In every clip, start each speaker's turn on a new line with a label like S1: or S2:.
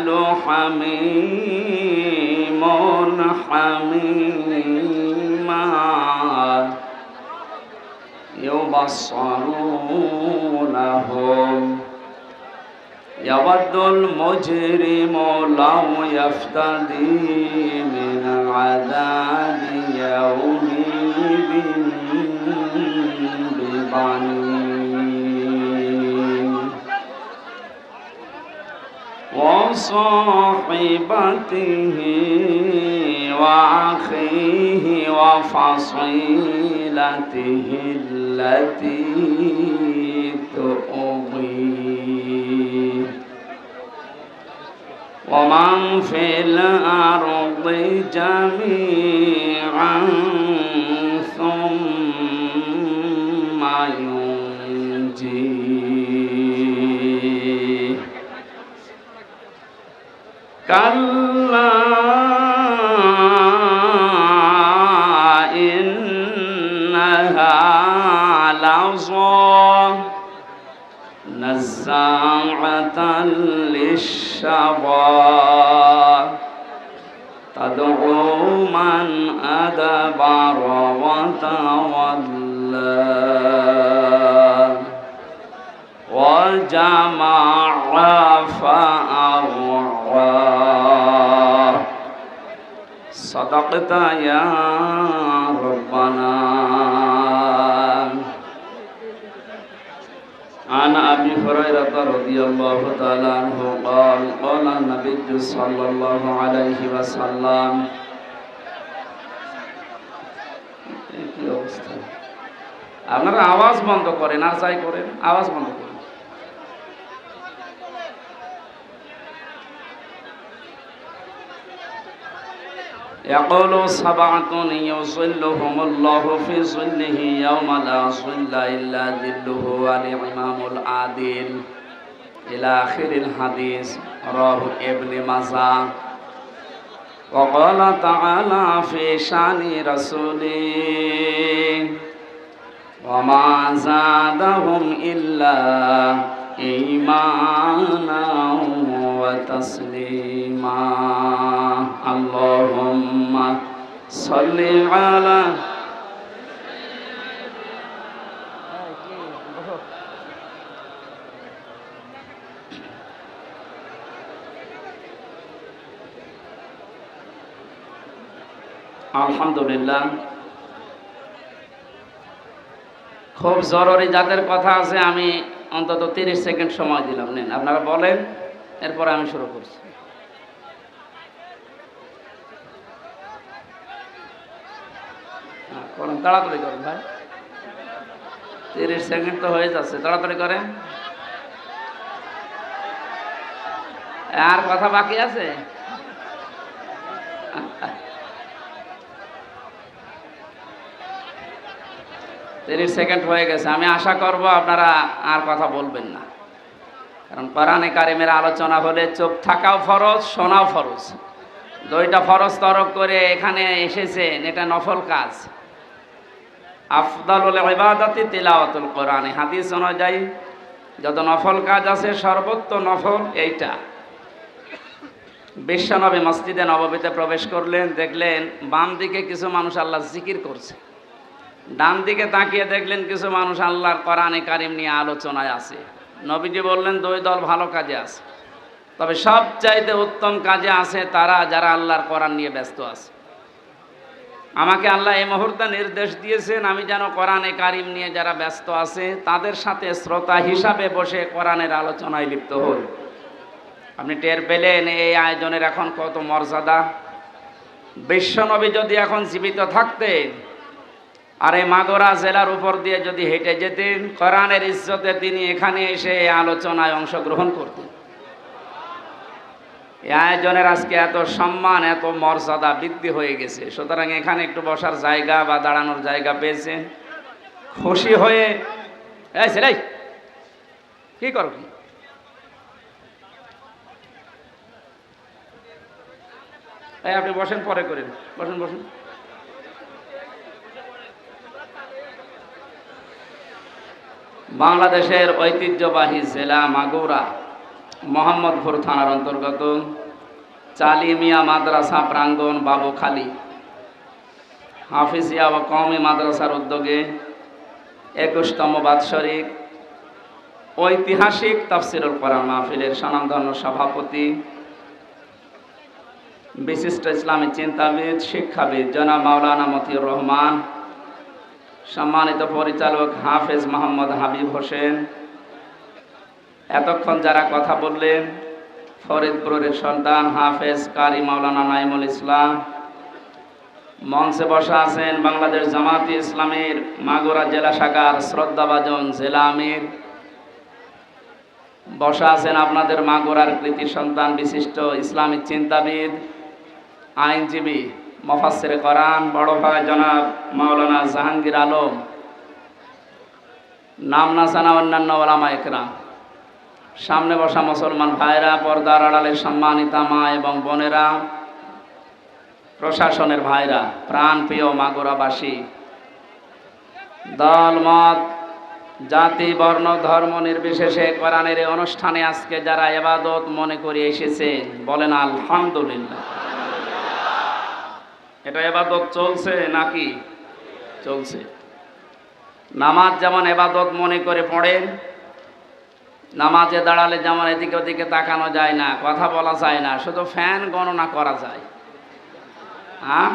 S1: يسأل حميم حميما يبصرونهم. يود المجرم لو يفتدي من عذاب يومئذ وصاحبته وأخيه وفصيلته التي تؤويه ومن في الأرض جميعا ثم كلا إنها لظى. نزاعة للشوى تدعو من أدبر وتولى. وجمع فأوعى صدقت يا ربنا عن أبي هريرة رضي الله تعالى عنه قال قال النبي صلى الله عليه وسلم কি অবস্থা আপনারা আওয়াজ বন্ধ করেন আর যাই করেন আওয়াজ বন্ধ করেন يقول سبعة يظلهم الله في ظله يوم لا ظل إلا ظله والإمام العادل إلى آخر الحديث رواه ابن ماجه وقال تعالى في شان رسوله وما زادهم إلا إيمانا وتسليما اللهم صل على আলহামদুলিল্লাহ খুব জরুরি যাদের কথা আছে আমি অন্তত তিরিশ সেকেন্ড সময় দিলাম নেন আপনারা বলেন এরপর আমি শুরু করছি করেন, তাড়াতাড়ি করেন ভাই। তিরিশ সেকেন্ড তো হয়ে যাচ্ছে, তাড়াতাড়ি করেন। আর কথা বাকি আছে? তিরিশ সেকেন্ড হয়ে গেছে, আমি আশা করব আপনারা আর কথা বলবেন না। কারণ কোরআনে কারিমের আলোচনা হলে চোখ থাকাও ফরজ, শোনাও ফরজ। দুইটা ফরজ তরক করে এখানে এসেছেন, এটা নফল কাজ। আফদালুল ইবাদাতি তিলাওয়াতুল কোরআনে। হাদিস অনুযায়ী যত নফল কাজ আছে সর্বোত্ত নফল এইটা। বিশ্বনবী মসজিদে নববীতে প্রবেশ করলেন, দেখলেন বাম দিকে কিছু মানুষ আল্লাহ জিকির করছে। ডান দিকে তাকিয়ে দেখলেন কিছু মানুষ আল্লাহর কোরআনে কারিম নিয়ে আলোচনায় আছে। নবীজি বললেন, দুই দল ভালো কাজে আছে। তবে সবচাইতে উত্তম কাজে আছে তারা যারা আল্লাহর কোরআন নিয়ে ব্যস্ত আছে। আমাকে আল্লাহ এই মুহূর্তে নির্দেশ দিয়েছেন, আমি যেন কোরআনে কারিম নিয়ে যারা ব্যস্ত আছে, তাদের সাথে শ্রোতা হিসাবে বসে কোরআনের আলোচনায় লিপ্ত হই। আপনি টের পেলেন, এই আয়োজনের এখন কত মর্যাদা। বিশ্বনবী যদি এখন জীবিত থাকতেন, আর এই মাগরা জেলার উপর দিয়ে যদি হেঁটে যেতেন, কোরআনের ইজ্জতে তিনি এখানে এসে এই আলোচনায় অংশগ্রহণ করতেন। এই আয়োজনের আজকে এত সম্মান, এত মর্যাদা বৃদ্ধি হয়ে গেছে। সুতরাং এখানে একটু বসার জায়গা বা দাঁড়ানোর জায়গা পেয়েছেন খুশি হয়ে, এই ছেলে কি করো? আপনি বসেন, পরে করেন। বসেন বসেন। বাংলাদেশের ঐতিহ্যবাহী জেলা মাগুরা। মোহাম্মদপুর থানার অন্তর্গত চালিমিয়া মাদ্রাসা প্রাঙ্গণ বাবুখালী। হাফিজিয়া ও কওমি মাদ্রাসার উদ্যোগে একুশতম বাৎসরিক ঐতিহাসিক তাফসিরুল কোরআন মাহফিলের স্বনামধন্য সভাপতি, বিশিষ্ট ইসলামী চিন্তাবিদ, শিক্ষাবিদ জনাব মাওলানা মতিউর রহমান, সম্মানিত পরিচালক হাফেজ মোহাম্মদ হাবিব হোসেন এতক্ষণ যারা কথা বললেন, ফরিদপুরের সন্তান হাফেজ কারি মাওলানা নাইমুল ইসলাম, মঞ্চে বসা আছেন বাংলাদেশ জামাতি ইসলামের মাগুরা জেলা শাখার শ্রদ্ধাভাজন জেলা আমির। বসা আছেন আপনাদের মাগুরার কৃতি সন্তান বিশিষ্ট ইসলামিক চিন্তাবিদ, আইনজীবী মফাসের করান বড় ভাই জনাব মাওলানা জাহাঙ্গীর আলম, নাম না জানা অন্যান্য ওলামা একরাম সামনে বসা মুসলমান ভাইরা পর্দার আড়ালে সম্মানিতা মা এবং বোনেরা, প্রশাসনের ভাইরা, প্রাণ প্রিয় মাগুরাবাসী, দল, মত, জাতি, বর্ণ, ধর্ম নির্বিশেষে কোরআনের অনুষ্ঠানে আজকে যারা এবাদত মনে করে এসেছেন বলেন আলহামদুলিল্লাহ। এটা এবাদত চলছে নাকি? চলছে। নামাজ যেমন এবাদত মনে করে পড়েন নামাজে দাঁড়ালে যেমন এদিকে ওদিকে তাকানো যায় না, কথা বলা যায় না, শুধু ফ্যান গণনা করা যায়। হ্যাঁ?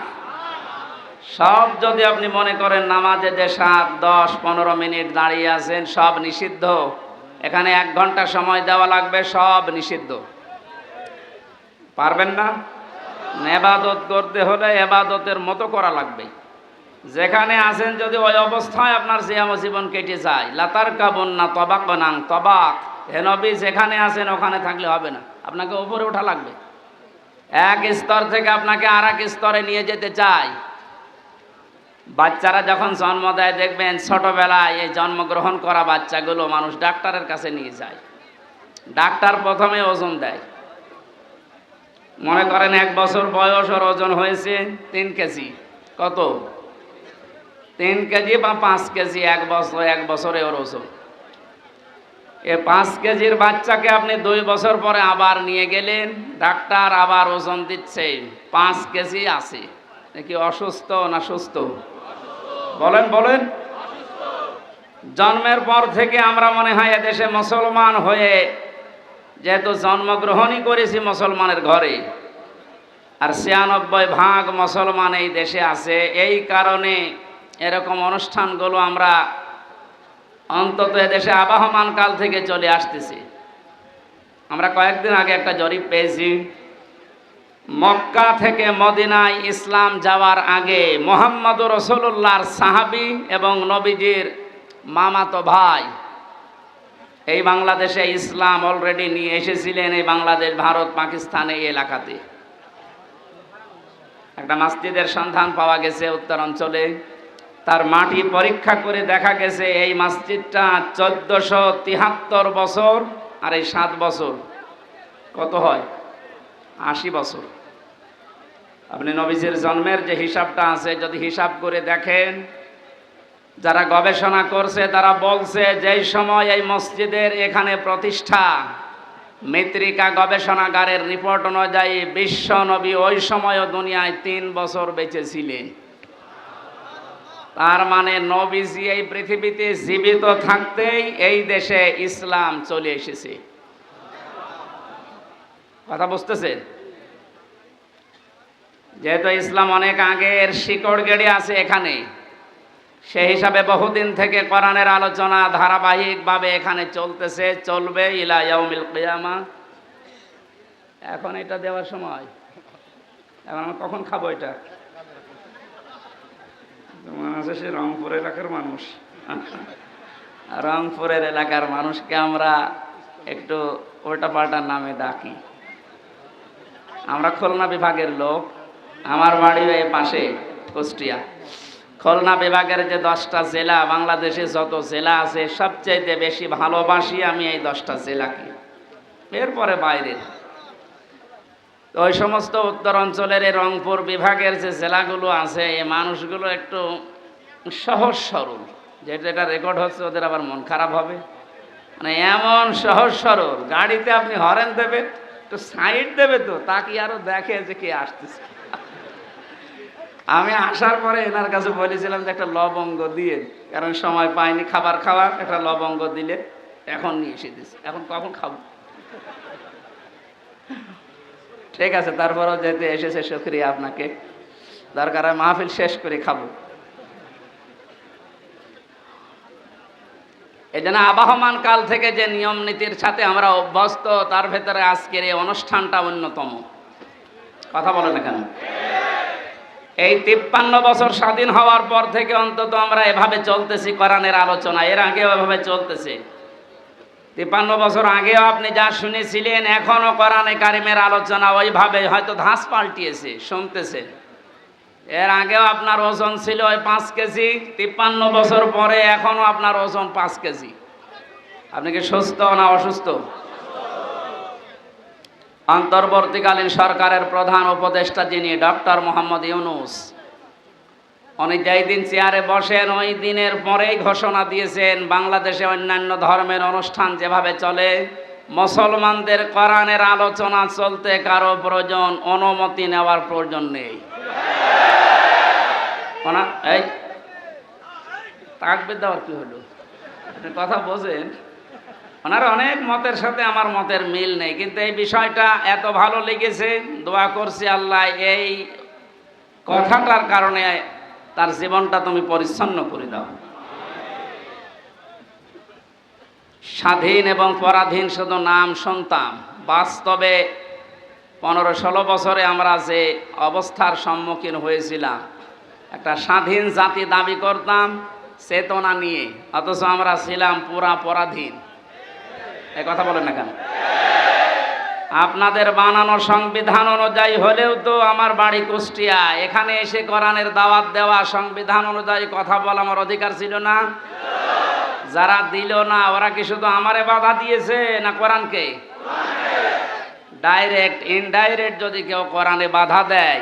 S1: সব যদি আপনি মনে করেন নামাজে যে সাত, দশ, পনেরো মিনিট দাঁড়িয়ে আছেন, সব নিষিদ্ধ। এখানে এক ঘণ্টা সময় দেওয়া লাগবে, সব নিষিদ্ধ। পারবেন না? এবাদত করতে হলে এবাদতের মতো করা লাগবে। যেখানে আছেন যদি ওই অবস্থায় আপনার জিয়াম জীবন কেটে যায় লাতার কাবন না তবাক। বানাং তবাক হেনবি যেখানে আছেন ওখানে থাকলে হবে না। আপনাকে উপরে ওঠা লাগবে। এক স্তর থেকে আপনাকে আর এক স্তরে নিয়ে যেতে চাই। বাচ্চারা যখন জন্ম দেয়, দেখবেন ছোটবেলায় এই জন্মগ্রহণ করা বাচ্চাগুলো মানুষ ডাক্তারের কাছে নিয়ে যায়। ডাক্তার প্রথমে ওজন দেয়। মনে করেন এক বছর বয়স ওর ওজন হয়েছে তিন কেজি। কত? তিন কেজি বা পাঁচ কেজি, এক বছর, এক বছরে ওর ওজন এ পাঁচ কেজির বাচ্চাকে আপনি দুই বছর পরে আবার নিয়ে গেলেন, ডাক্তার আবার ওজন দিচ্ছে, পাঁচ কেজি আছে। নাকি অসুস্থ না সুস্থ? বলেন বলেন। জন্মের পর থেকে আমরা মনে হয় এদেশে মুসলমান হয়ে যেহেতু জন্মগ্রহণই করেছি মুসলমানের ঘরে, আর ছিয়ানব্বই ভাগ মুসলমান এই দেশে আছে, এই কারণে এরকম অনুষ্ঠানগুলো আমরা অন্তত এদেশে আবাহমান কাল থেকে চলে আসতেছি। আমরা কয়েকদিন আগে একটা জরিপ পেয়েছি। মক্কা থেকে মদিনায় ইসলাম যাওয়ার আগে মোহাম্মদ রসুল্লাহর সাহাবি এবং নবীজির মামাতো ভাই এই বাংলাদেশে ইসলাম অলরেডি নিয়ে এসেছিলেন এই বাংলাদেশ, ভারত, পাকিস্তান এই এলাকাতে। একটা মাস্তিদের সন্ধান পাওয়া গেছে উত্তরাঞ্চলে। তার মাটি পরীক্ষা করে দেখা গেছে এই মসজিদটা চোদ্দশো তিহাত্তর বছর আর এই সাত বছর। কত হয়? আশি বছর। আপনি নবীজির জন্মের যে হিসাবটা আছে, যদি হিসাব করে দেখেন, যারা গবেষণা করছে, তারা বলছে যেই সময় এই মসজিদের এখানে প্রতিষ্ঠা, মৃত্তিকা গবেষণাগারের রিপোর্ট অনুযায়ী বিশ্ব নবী ওই সময়ও দুনিয়ায় তিন বছর বেঁচে ছিলেন। তার মানে নবীজি এই পৃথিবীতে জীবিত থাকতেই এই দেশে ইসলাম চলে এসেছে। কথা বুঝতেছেন? যেহেতু ইসলাম অনেক আগের শিকড় গেড়ে আছে এখানে সেই হিসাবে বহুদিন থেকে কোরআনের আলোচনা ধারাবাহিকভাবে এখানে চলতেছে, চলবে ইলা ইয়াউমিল কিয়ামা। এখন এটা দেওয়ার সময়। এখন আমরা কখন খাব এটা? আছে সে রংপুর এলাকার মানুষ। রংপুরের এলাকার মানুষকে আমরা একটু উল্টা পাল্টার নামে ডাকি। আমরা খুলনা বিভাগের লোক। আমার বাড়ি এই পাশে, কুষ্টিয়া। খুলনা বিভাগের যে দশটা জেলা, বাংলাদেশে যত জেলা আছে, সবচাইতে বেশি ভালোবাসি আমি এই দশটা জেলাকে। এরপরে বাইরের তো ওই সমস্ত উত্তর অঞ্চলের এই রংপুর বিভাগের যে জেলাগুলো আছে, এই মানুষগুলো একটু সহজ সরল। যেটা এটা রেকর্ড হচ্ছে, ওদের আবার মন খারাপ হবে। মানে এমন সহজ সরল, গাড়িতে আপনি হরেন দেবে তো সাইড দেবে তো, তাকে আরও দেখে যে কে আসতেছে। আমি আসার পরে এনার কাছে বলেছিলাম যে একটা লবঙ্গ দিয়ে, কারণ সময় পাইনি খাবার খাওয়ার, একটা লবঙ্গ দিলে এখন নিয়ে এসে দিচ্ছে এখন কখন খাব? ঠিক আছে, তারপরও যেতে এসেছে, শুক্রিয়া আপনাকে। দরকার মাহফিল শেষ করে খাব। এই জন্য আবাহমান কাল থেকে যে নিয়ম নীতির সাথে আমরা অভ্যস্ত, তার ভেতরে আজকের এই অনুষ্ঠানটা অন্যতম। কথা বলে না কেন এই তিপ্পান্ন বছর স্বাধীন হওয়ার পর থেকে অন্তত আমরা এভাবে চলতেছি, কোরআনের আলোচনা। এর আগেও এভাবে চলতেছে। তিপ্পান্ন বছর আগেও আপনি যা শুনেছিলেন এখনও কোরআনে কারিমের আলোচনা ওইভাবে হয়তো ধাস পাল্টিয়েছে, শুনতেছে। এর আগেও আপনার ওজন ছিল ওই পাঁচ কেজি, তিপ্পান্ন বছর পরে এখনও আপনার ওজন পাঁচ কেজি। আপনি কি সুস্থ না অসুস্থ? অন্তর্বর্তীকালীন সরকারের প্রধান উপদেষ্টা যিনি ডক্টর মোহাম্মদ ইউনুস উনি যেই দিন চেয়ারে বসেন, ওই দিনের পরেই ঘোষণা দিয়েছেন, বাংলাদেশে অন্যান্য ধর্মের অনুষ্ঠান যেভাবে চলে, মুসলমানদের কোরআনের আলোচনা চলতে কারও প্রয়োজন, অনুমতি নেওয়ার প্রয়োজন নেই। এই তাকবে দেওয়ার কি হলো? কথা বোঝেন, ওনার অনেক মতের সাথে আমার মতের মিল নেই, কিন্তু এই বিষয়টা এত ভালো লেগেছে, দোয়া করছি আল্লাহ, এই কথাটার কারণে তার জীবনটা তুমি পরিচ্ছন্ন করে দাও। স্বাধীন এবং পরাধীন শুধু নাম শুনতাম বাস্তবে পনেরো ষোলো বছরে আমরা যে অবস্থার সম্মুখীন হয়েছিলাম, একটা স্বাধীন জাতি দাবি করতাম চেতনা নিয়ে, অথচ আমরা ছিলাম পুরা পরাধীন। এ কথা বলেন না কেন? আপনাদের বানানো সংবিধান অনুযায়ী হলেও তো আমার বাড়ি কুষ্টিয়া। এখানে এসে কোরআনের দাওয়াত দেওয়া সংবিধান অনুযায়ী কথা বলা আমার অধিকার ছিল না। যারা দিল না, ওরা কি শুধু আমারে বাধা দিয়েছে না কোরআনকে? ডাইরেক্ট ইনডাইরেক্ট যদি কেউ কোরআনে বাধা দেয়,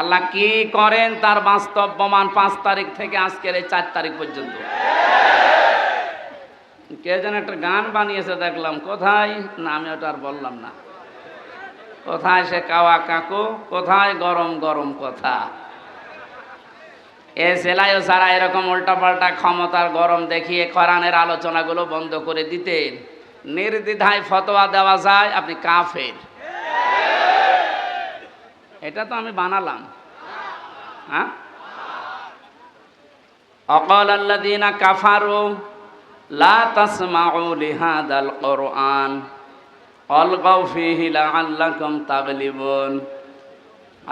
S1: আল্লাহ কি করেন তার বাস্তব প্রমাণ পাঁচ তারিখ থেকে আজকের এই চার তারিখ পর্যন্ত। কে যেন একটা গান বানিয়েছে দেখলাম, কোথায়? না, আমি ওটা আর বললাম না। কোথায় সে কাওয়া কাকু? কোথায় গরম গরম কথা? এ সেলাইও সারা এরকম উল্টাপাল্টা ক্ষমতার গরম দেখিয়ে কোরআনের আলোচনাগুলো বন্ধ করে দিতেন। নির্দ্বিধায় ফতোয়া দেওয়া যায়, আপনি কাফের। এটা তো আমি বানালাম। হ্যাঁ? অকল আল্লাদিনা কাফারু, লা তাসমাউ লিহাদাল কোরআন। অলগাও ফিহি লাআল্লাকুম তাগলিবুন।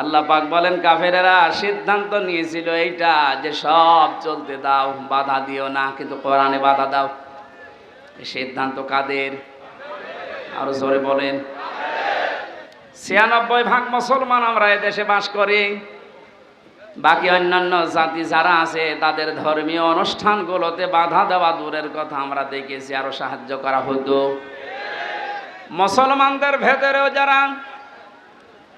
S1: আল্লাহ পাক বলেন, কাফেরেরা সিদ্ধান্ত নিয়েছিল এইটা যে সব চলতে দাও, বাধা দিও না, কিন্তু কোরআনে বাধা দাও। সিদ্ধান্ত কাদের? আরও জোরে বলেন। ছিয়ানব্বই ভাগ মুসলমান আমরা দেশে বাস করি। বাকি অন্যান্য জাতি যারা আছে, তাদের ধর্মীয় অনুষ্ঠানগুলোতে বাধা দেওয়া দূরের কথা আমরা দেখেছি, আরও সাহায্য করা হতো। মুসলমানদের ভেতরেও যারা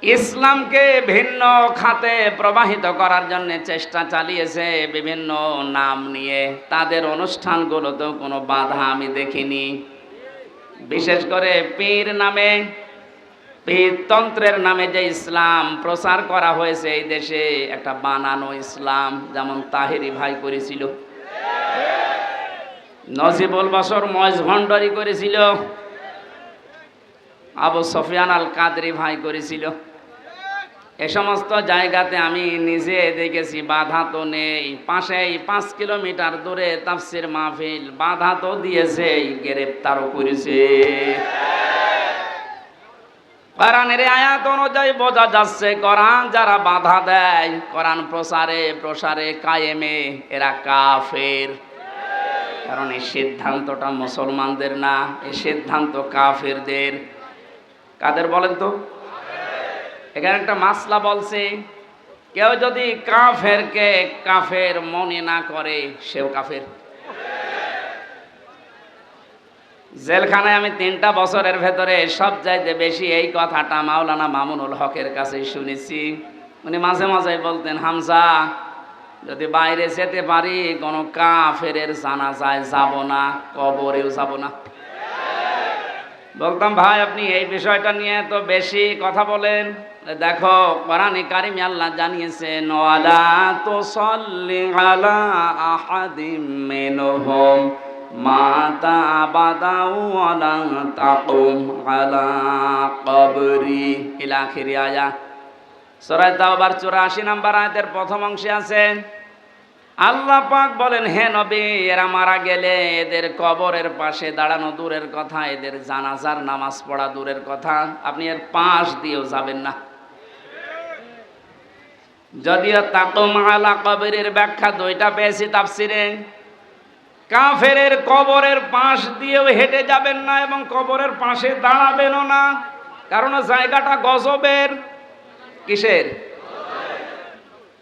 S1: ইসলামকে ভিন্ন খাতে প্রবাহিত করার জন্য চেষ্টা চালিয়েছে, বিভিন্ন নাম নিয়ে, তাদের অনুষ্ঠানগুলোতেও কোনো বাধা আমি দেখিনি। বিশেষ করে পীর নামে, পীরতন্ত্রের নামে যে ইসলাম প্রচার করা হয়েছে এই দেশে, একটা বানানো ইসলাম যেমন তাহেরি ভাই করেছিল। নজিবুল বছর মজ ভণ্ডারি করেছিল। আবু সফিয়ান আল কাদরি ভাই করেছিল। এ সমস্ত জায়গাতে আমি নিজে দেখেছি, বাধা তো নেই। পাশেই পাঁচ কিলোমিটার দূরে তাফসির মাহফিল, বাধা তো দিয়েছে গ্রেপ্তারও করেছে। কোরআনের আয়াত অনুযায়ী বোঝা যাচ্ছে, কোরআন যারা বাধা দেয়, কোরআন প্রসারে প্রসারে কায়েমে এরা কাফের। কারণ এই সিদ্ধান্তটা মুসলমানদের না, এই সিদ্ধান্ত কাফেরদের। কাদের বলেন তো? এখানে একটা মাসলা বলছে, কেউ যদি কাফেরকে কাফের মনে না করে, সেও কাফের। জেলখানায় আমি তিনটা বছরের ভেতরে সব চাইতে বেশি এই কথাটা মাওলানা মামুনুল হকের কাছে শুনেছি। উনি মাঝে মাঝে বলতেন, হামজা, যদি বাইরে যেতে পারি, কোনো কাফের জানা যায় যাব না, কবরেও যাব না। বলতাম, ভাই, আপনি এই বিষয়টা নিয়ে তো বেশি কথা বলেন। দেখো, কোরআনে কারিমে আল্লাহ জানিয়েছেন, ওয়ালা তুসাল্লি আলা আহাদিম মিনহুম মাতা আবাদা ওয়ালা তাকুম আলা কবরি। ইলা আখিরি আয়া সূরা তাওবার 84 নম্বর আয়াতের প্রথম অংশে আছে আল্লাহ পাক বলেন, হে নবী, এরা মারা গেলে এদের কবরের পাশে দাঁড়ানো দূরের কথা, এদের জানাজার নামাজ পড়া দূরের কথা, আপনি এর পাশ দিয়েও যাবেন না। যদিও তাকুম আলা কবরের ব্যাখ্যা দুইটা পেয়েছি তাফসিরে। কাফেরের কবরের পাশ দিয়েও হেঁটে যাবেন না এবং কবরের পাশে দাঁড়াবেনও না, কারণ জায়গাটা গজবের। কিসের?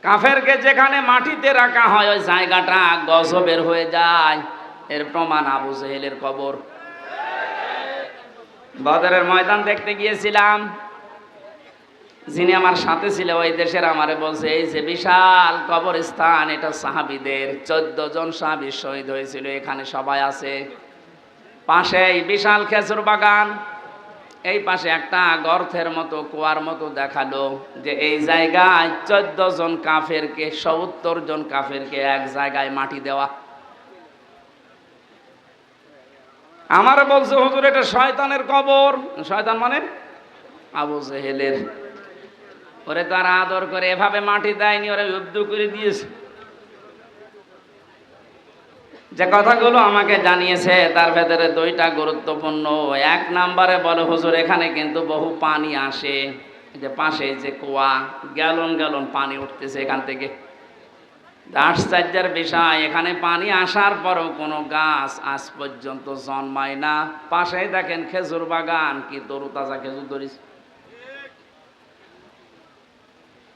S1: কাফেরকে যেখানে মাটিতে রাখা হয়, ওই জায়গাটা গজবের হয়ে যায়। এর প্রমাণ আবু জেহেলের কবর। বদরের ময়দান দেখতে গিয়েছিলাম। যিনি আমার সাথে ছিল, ওই দেশের আমারে বলছে, এই যে বিশাল কবরস্থান, এটা সাহাবিদের, চোদ্দ জন সাহাবি শহীদ হয়েছিল, এখানে সবাই আছে। পাশে বিশাল খেজুর বাগান এই পাশে একটা গর্থের মতো, কুয়ার মতো দেখাল যে এই জায়গায় চোদ্দ জন কাফেরকে, সত্তর জন কাফেরকে এক জায়গায় মাটি দেওয়া। আমার বলছে, হুজুর, এটা শয়তানের কবর। শয়তান মানে? আবু জেহেলের। ওরে তারা আদর করে, এভাবে মাটি দেয়নি, ওরা যুদ্ধ করে দিয়েছে। যে কথাগুলো আমাকে জানিয়েছে, তার ভেতরে দুইটা গুরুত্বপূর্ণ। এক নাম্বারে বলে, হুজুর, এখানে কিন্তু বহু পানি আসে। যে পাশে যে কুয়া, গ্যালন গ্যালন পানি উঠতেছে এখান থেকে। আশ্চর্যের বিষয়, এখানে পানি আসার পরও কোনো গাছ আজ পর্যন্ত জন্মায় না। পাশেই দেখেন খেজুর বাগান, কি তরু তাজা খেজুর ধরিস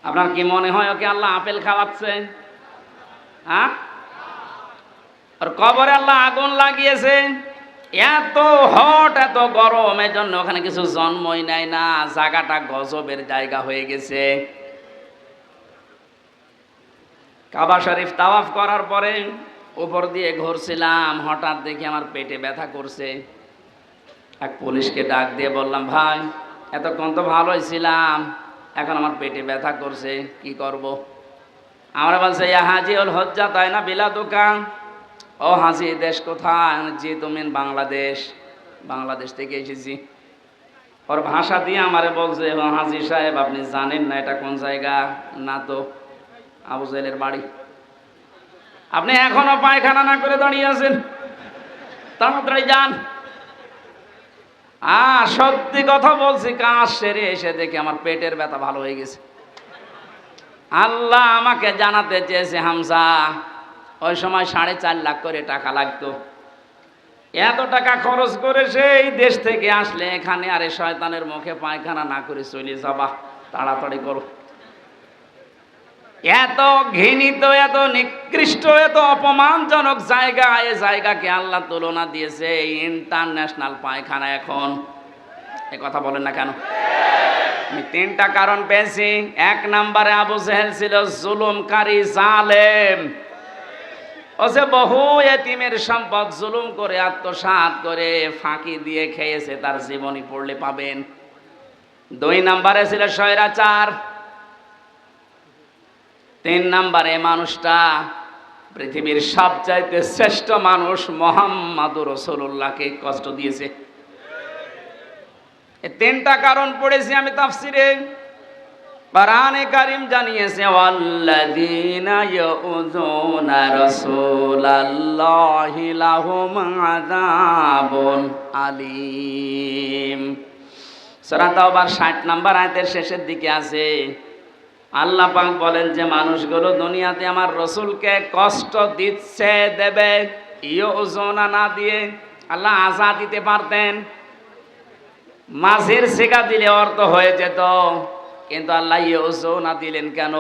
S1: আপনার কি মনে হয় ওকে আল্লাহ আপেল খাওয়াচ্ছে? হ্যাঁ? আর কবরে আল্লাহ আগুন লাগিয়েছে। এত হট, এত গরম এর জন্য ওখানে কিছু জন্মই নেয় না, জায়গাটা গজবের জায়গা হয়ে গেছে। কাবা শরীফ তাওয়াফ করার পরে উপর দিয়ে ঘুরছিলাম, হঠাৎ দেখি আমার পেটে ব্যথা করছে। এক পুলিশকে ডাক দিয়ে বললাম, ভাই, এতক্ষণ তো ভালোই ছিলাম, এখন আমার পেটে ব্যথা করছে, কি করব। আমরা বলছে হাজি ওল হজ্জা, তাই না, বিলা দোকান? ও হাসি, দেশ কোথায়? জি তুমি বাংলাদেশ। বাংলাদেশ থেকে এসেছি। ওর ভাষা দিয়ে আমারে বলছে, ও হাজি সাহেব, আপনি জানেন না এটা কোন জায়গা? না তো, আবু বাড়ি। আপনি এখনও পায়খানা না করে দাঁড়িয়ে আছেন? তাড়াতাড়ি যান। আ সত্যি কথা বলছি, কাজ সেরে এসে দেখি আমার পেটের ব্যথা ভালো হয়ে গেছে। আল্লাহ আমাকে জানাতে চেয়েছে হামসা ওই সময় সাড়ে চার লাখ করে টাকা লাগতো। এত টাকা খরচ করে সেই দেশ থেকে আসলে এখানে আরে শয়তানের মুখে পায়খানা না করে চলে যাবা, তাড়াতাড়ি করো। এত ঘৃণিত, এত নিকৃষ্ট, এত অপমানজনক জায়গা, এ জায়গাকে আল্লাহ তুলনা দিয়েছে ইন্টারন্যাশনাল পায়খানা এখন। এ কথা বলেন না কেন? আমি তিনটা কারণ পেয়েছি। এক নম্বরে আবু জেহেল ছিল জুলুমকারী জালেম। ও যে বহু এতিমের সম্পদ জুলুম করে, আত্মসাৎ করে ফাঁকি দিয়ে খেয়েছে, তার জীবনী পড়লে পাবেন। দুই নম্বরে ছিল স্বৈরাচার। তিন নাম্বারে মানুষটা পৃথিবীর সবচাইতে শ্রেষ্ঠ মানুষ মোহাম্মদুর রসুল্লাহকে কষ্ট দিয়েছে। তিনটা কারণ পড়েছি আমি তাফসিরে। কোরআনে কারিম জানিয়েছে, ওয়াল্লাযীনা ইয়াউযুনা রাসূলাল্লাহি লাহুম আযাবুন আলীম। সূরা তাওবার 60 নম্বর আয়াতের শেষের দিকে আছে, আল্লাহ পাক বলেন যে মানুষগুলো দুনিয়াতে আমার রসুলকে কষ্ট দিচ্ছে, দেবে ইয়োজনা না দিয়ে আল্লাহ আজা দিতে পারতেন। মাঝের শেখা দিলে অর্থ হয়ে যেত। কিন্তু আল্লাহ ইয়োজনা দিলেন কেন?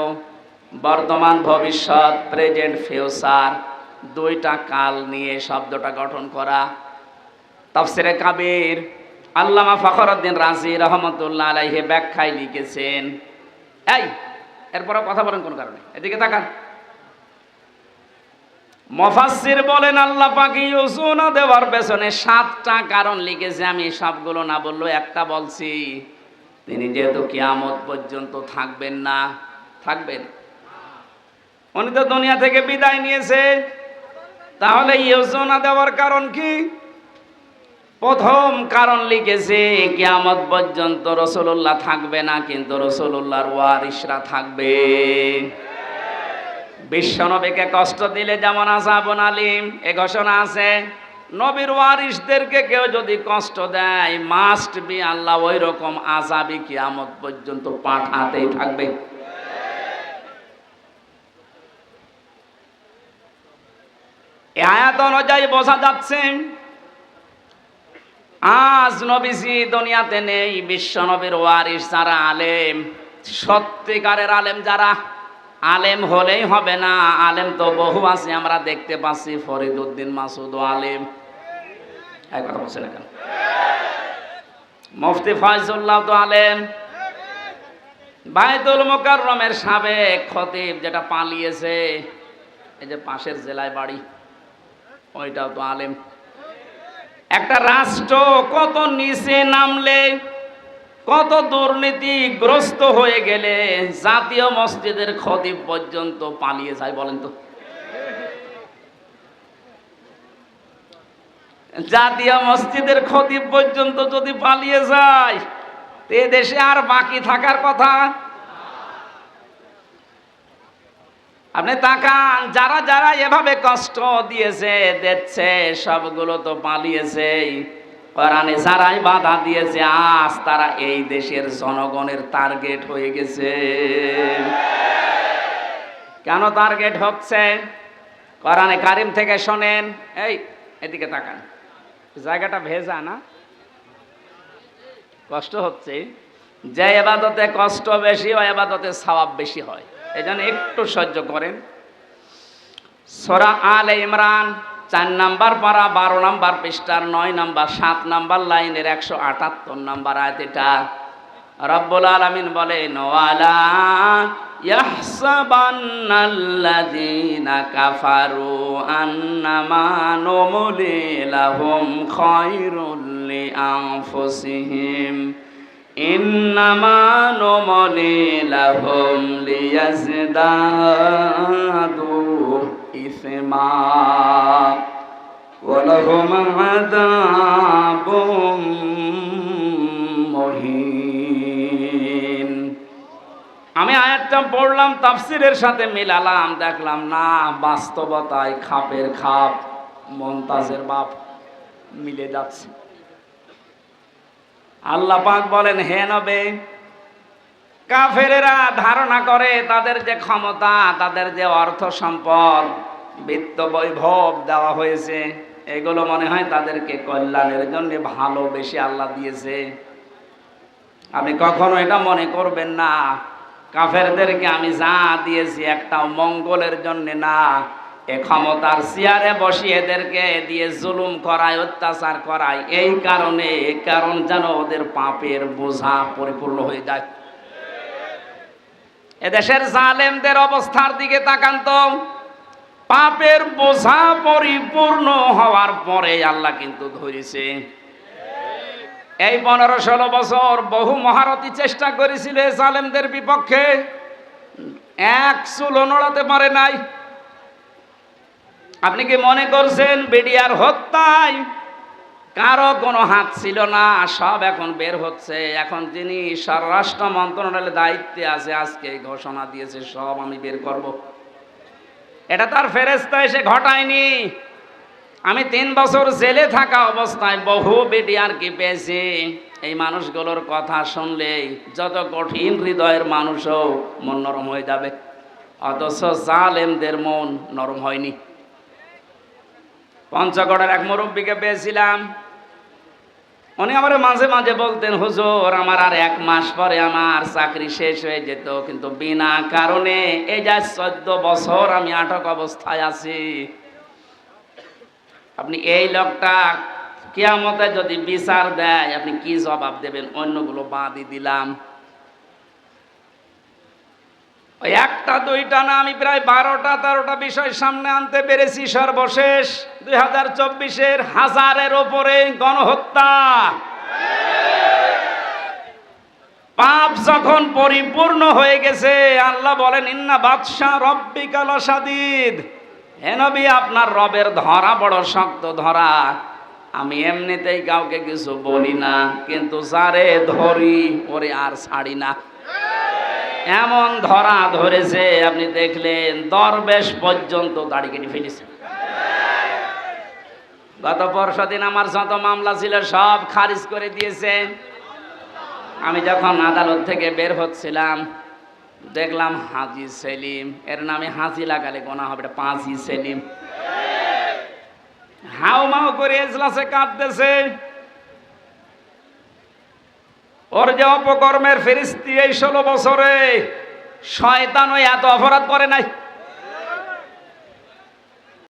S1: বর্তমান ভবিষ্যৎ প্রেজেন্ট ফিউচার দুইটা কাল নিয়ে শব্দটা গঠন করা। তাফসিরে কাবির আল্লামা ফখরুদ্দিন রাজি রহমতুল্লাহ আলাইহে ব্যাখ্যায় লিখেছেন, এই এরপরে কথা বলেন কোন কারণে, এদিকে তাকান। মফাসির বলেন, আল্লাহ পাকি ইউসুনা দেওয়ার পেছনে সাতটা কারণ লিখেছে, আমি সবগুলো না বলল একটা বলছি। তিনি যেহেতু কিয়ামত পর্যন্ত থাকবেন না, থাকবেন। উনি তো দুনিয়া থেকে বিদায় নিয়েছে। তাহলে ইয়োজনা দেওয়ার কারণ কি? প্রথম কারণ লিখেছে, কিয়ামত পর্যন্ত রসুল্লাহ থাকবে না, কিন্তু রসুল্লাহর ওয়ারিসরা থাকবে। বিশ্বনবীকে কষ্ট দিলে যেমন আসাবন আলিম, এ ঘোষণা আছে নবীর ওয়ারিসদেরকে কেউ যদি কষ্ট দেয় মাস্ট বি আল্লাহ ওই রকম আজাবি কিয়ামত পর্যন্ত পাঠাতেই থাকবে। আয়াত অনুযায়ী বোঝা যাচ্ছে, আজ নবীজি দুনিয়াতে নেই, বিশ্ব নবীর ওয়ারিস যারা আলেম, সত্যিকারের আলেম যারা আলেম হলেই হবে না। আলেম তো বহু আছে, আমরা দেখতে পাচ্ছি। ফরিদুদ্দিন মাসুদ আলেম। এক কথা বলছে না কেন? মুফতি ফয়জুল্লাহ তো আলেম। বাইতুল মোকাররমের সাবেক খতিব যেটা পালিয়েছে, এই যে পাশের জেলায় বাড়ি, ওইটাও তো আলেম। একটা রাষ্ট্র কত নিচে নামলে কত দুর্নীতিগ্রস্ত হয়ে গেলে জাতীয় মসজিদের খতিব পর্যন্ত পালিয়ে যায়, বলেন তো। জাতীয় মসজিদের খতিব পর্যন্ত যদি পালিয়ে যায়, তে দেশে আর বাকি থাকার কথা? আপনি তাকান, যারা যারা এভাবে কষ্ট দিয়েছে দিচ্ছে সবগুলো তো পালিয়েছে কোরআনে যারাই বাধা দিয়েছে, আজ তারা এই দেশের জনগণের টার্গেট হয়ে গেছে। কেন টার্গেট হচ্ছে? কোরআনে কারিম থেকে শোনেন, এই, এদিকে তাকান। জায়গাটা ভেজা না? কষ্ট হচ্ছে। যে এবাদতে কষ্ট বেশি হয় এবাদতে সওয়াব বেশি হয়। এই একটু সহ্য করেন। সোরা আল ইমরান চার নাম্বার পারা বারো নাম্বার পৃষ্ঠার, নয় নাম্বার, সাত নাম্বার লাইনের, একশো আটাত্তর নাম্বার আয়াত এটা। রব্বুল আলমিন ওয়ালা ইয়াহসাবান্নাল্লাযীনা কাফারু আন্নামা إنما نملي لهم ليزدادوا إثما ولهم عذاب مهين আমি আয়াতটা পড়লাম তাফসিরের সাথে মিলালাম দেখলাম না বাস্তবতায় খাপের খাপ মন্তাজের বাপ মিলে যাচ্ছে আল্লাহ পাক বলেন, হে নবে, কাফেরেরা ধারণা করে তাদের যে ক্ষমতা, তাদের যে অর্থ সম্পদ, বিত্ত বৈভব দেওয়া হয়েছে, এগুলো মনে হয় তাদেরকে কল্যাণের জন্য ভালো বেশি আল্লাহ দিয়েছে। আপনি কখনো এটা মনে করবেন না, কাফেরদেরকে আমি যা দিয়েছি একটাও মঙ্গলের জন্য না এ ক্ষমতার চেয়ারে বসিয়ে এদেরকে দিয়ে জুলুম করায়, অত্যাচার করায়, এই কারণে এই কারণ যেন ওদের পাপের বোঝা পরিপূর্ণ হয়ে যায়। এদেশের জালেমদের অবস্থার দিকে তাকান তো। পাপের বোঝা পরিপূর্ণ হওয়ার পরে আল্লাহ কিন্তু ধরেছে। এই পনেরো ষোলো বছর বহু মহারথী চেষ্টা করেছিল জালেমদের বিপক্ষে। এক চুলো নড়াতে পারে নাই। আপনি কি মনে করছেন বিডিআর হত্যায়? কারও কোনো হাত ছিল না, সব এখন বের হচ্ছে। এখন যিনি স্বরাষ্ট্র মন্ত্রণালয়ের দায়িত্বে আছে, আজকে ঘোষণা দিয়েছে, সব আমি বের করব। এটা তার ফেরেস্তা এসে ঘটায়নি। আমি তিন বছর জেলে থাকা অবস্থায় বহু বিডিআর কি পেয়েছি। এই মানুষগুলোর কথা শুনলেই যত কঠিন হৃদয়ের মানুষও মন নরম হয়ে যাবে। অথচ জালেমদের মন নরম হয়নি। পঞ্চগড়ের এক মুরব্বীকে পেয়েছিলাম। উনি আমার মাঝে মাঝে বলতেন, হুজুর, আমার আর এক মাস পরে আমার চাকরি শেষ হয়ে যেত, কিন্তু বিনা কারণে এই যা চোদ্দ বছর আমি আটক অবস্থায় আছি। আপনি এই লোকটা কেয়ামতে যদি বিচার দেয়, আপনি কি জবাব দেবেন? অন্যগুলো বাদই দিলাম। ওই একটা, দুইটা না, আমি প্রায় বারোটা, তেরোটা বিষয় সামনে আনতে পেরেছি সর্বশেষ। দুই হাজার চব্বিশের হাজারের ওপরে গণহত্যা। পাপ যখন পরিপূর্ণ হয়ে গেছে, আল্লাহ বলেন, ইন্না বাদশাহ রব্বিকাল সাদিদ হেনবি আপনার রবের ধরা বড় শক্ত ধরা। আমি এমনিতেই কাউকে কিছু বলি না, কিন্তু যারে ধরি, ওরে আর ছাড়ি না। এমন ধরা ধরেছে, আপনি দেখলেন দরবেশ পর্যন্ত দাড়ি কেটে ফেলেছে। গত পরশু দিন আমার যত মামলা ছিল, সব খারিজ করে দিয়েছে। আমি যখন আদালত থেকে বের হচ্ছিলাম, দেখলাম হাজি সেলিম, এর নামে হাজি লাগালে গোনা হবে, এটা পাঁচি সেলিম। হাও মাও করে এজলাসে কাঁদতেছে। ওর যে অপকর্মের ফেরিস্তি এই ষোলো বছরে শয়তান ওই এত অপরাধ করে নাই।